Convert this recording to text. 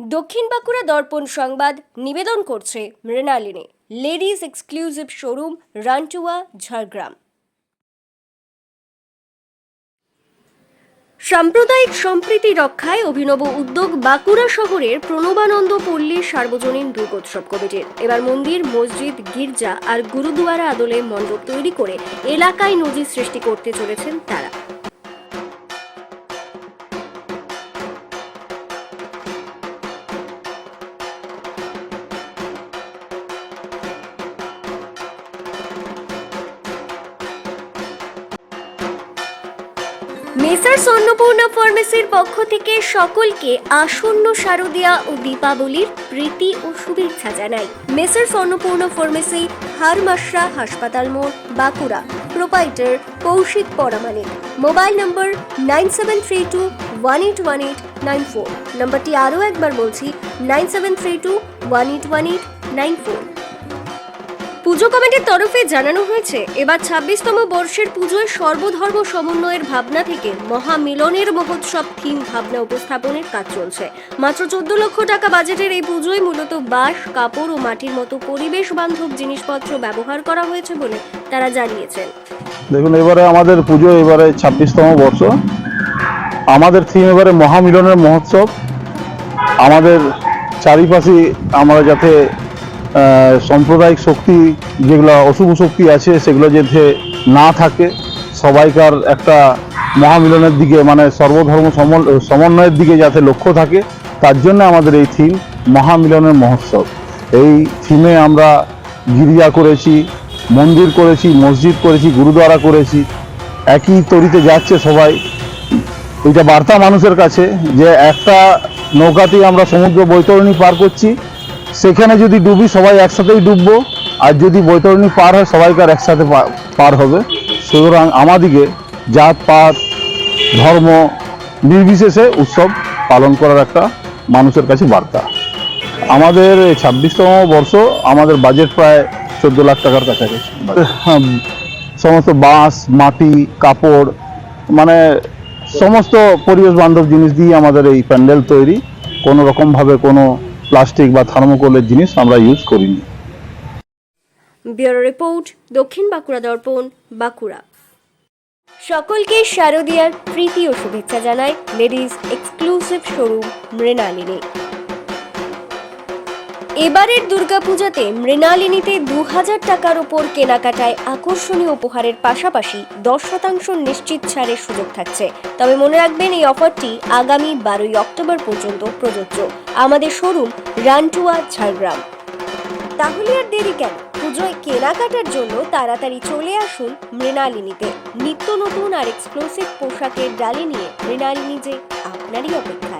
দক্ষিণ বাঁকুড়া দর্পণ সংবাদ নিবেদন করছে Mrinalini. Ladies exclusive showroom Rantua Jhargram. সাম্প্রদায়িক সম্প্রীতি রক্ষায় অভিনব উদ্যোগ বাঁকুড়া শহরের প্রণবানন্দ পল্লীর সার্বজনীন দুর্গোৎসব কমিটির। এবার মন্দির, মসজিদ, গির্জা আর গুরুদুয়ারা আদলে মণ্ডপ তৈরি করে এলাকায় নজির সৃষ্টি করতে চলেছেন তারা। মেসার্স অন্নপূর্ণা ফার্মেসির পক্ষ থেকে সকলকে আসন্ন শারদিয়া ও দীপাবলির প্রীতি ও শুভেচ্ছা জানাই। মেসার্স অন্নপূর্ণা ফার্মেসি হারমাশরা হাসপাতাল মোড়, Bankura. Proprietor Koushik Paramanik mobile number nine seven three two one eight one eight nine four. নম্বরটি আরও একবার বলছি, nine seven three two one eight one eight nine four. পুজো কমিটির তরফে জানানো হয়েছে, এবার ছাব্বিশতম বর্ষের পুজোয় সর্বধর্ম সমন্বয়ের ভাবনা থেকে মহামিলনের মহোৎসব থিম ভাবনা উপস্থাপনের কাজ চলছে। মাত্র চোদ্দ লক্ষ টাকা বাজেটের এই পুজোয় মূলত বাঁশ, কাপড় ও মাটির মতো পরিবেশ বান্ধব জিনিসপত্র ব্যবহার করা হয়েছে বলে তারা জানিয়েছেন। দেখুন, এবারে আমাদের পুজো এবারে ছাব্বিশতম বর্ষ। আমাদের থিম এবারে মহামিলনের মহোৎসব। আমাদের চারিপাশে আমরা যাতে সাম্প্রদায়িক শক্তি যেগুলো, অশুভ শক্তি আছে, সেগুলো যাতে না থাকে, সবাইকার একটা মহামিলনের দিকে মানে সর্বধর্ম সমন্বয়ের দিকে যাতে লক্ষ্য থাকে, তার জন্য আমাদের এই থিম, মহামিলনের মহোৎসব। এই থিমে আমরা গির্জা করেছি, মন্দির করেছি, মসজিদ করেছি, গুরুদ্বারা করেছি। একই তরিতে যাচ্ছে সবাই। এটা বার্তা মানুষের কাছে যে একটা নৌকাতেই আমরা সমুদ্র বৈতরণী পার করছি সেখানে যদি ডুবি সবাই একসাথেই ডুববো, আর যদি বৈতরণী পার হয়, সবাইকার একসাথে পার হবে। সুতরাং আমাদিকে জাত, পাত, ধর্ম নির্বিশেষে উৎসব পালন করার একটা মানুষের কাছে বার্তা। আমাদের ছাব্বিশতম বর্ষ আমাদের বাজেট প্রায় চোদ্দ লাখ টাকার কাছাকাছি। সমস্ত বাঁশ, মাটি, কাপড় মানে সমস্ত পরিবেশ বান্ধব জিনিস দিয়ে আমাদের এই প্যান্ডেল তৈরি। কোনো রকমভাবে কোনো প্লাস্টিক বা থার্মোকলের জিনিস আমরা ইউজ করিনি। ব্যুরো রিপোর্ট, দক্ষিণ বাঁকুড়া দর্পণ, বাঁকুড়া। সকলকে শারদীয়ার প্রীতি ও শুভেচ্ছা জানায় লেডিজ এক্সক্লুসিভ শোরুম মৃণালিনী। এবারের দুর্গাপূজাতে মৃণালিনীতে দু হাজার টাকার ওপর কেনাকাটায় আকর্ষণীয় উপহারের পাশাপাশি দশ শতাংশ নিশ্চিত ছাড়ের সুযোগ থাকছে। তবে মনে রাখবেন, এই অফারটি আগামী বারোই অক্টোবর পর্যন্ত প্রযোজ্য। আমাদের শোরুম, রানটুয়া, ঝাড়গ্রাম। তাহলে আর দেরি কেন? পুজোয় কেনাকাটার জন্য তাড়াতাড়ি চলে আসুন মৃণালিনীতে। নিত্য নতুন আর এক্সক্লুসিভ পোশাকের ডালি নিয়ে মৃণালিনী যে আপনারই অপেক্ষা।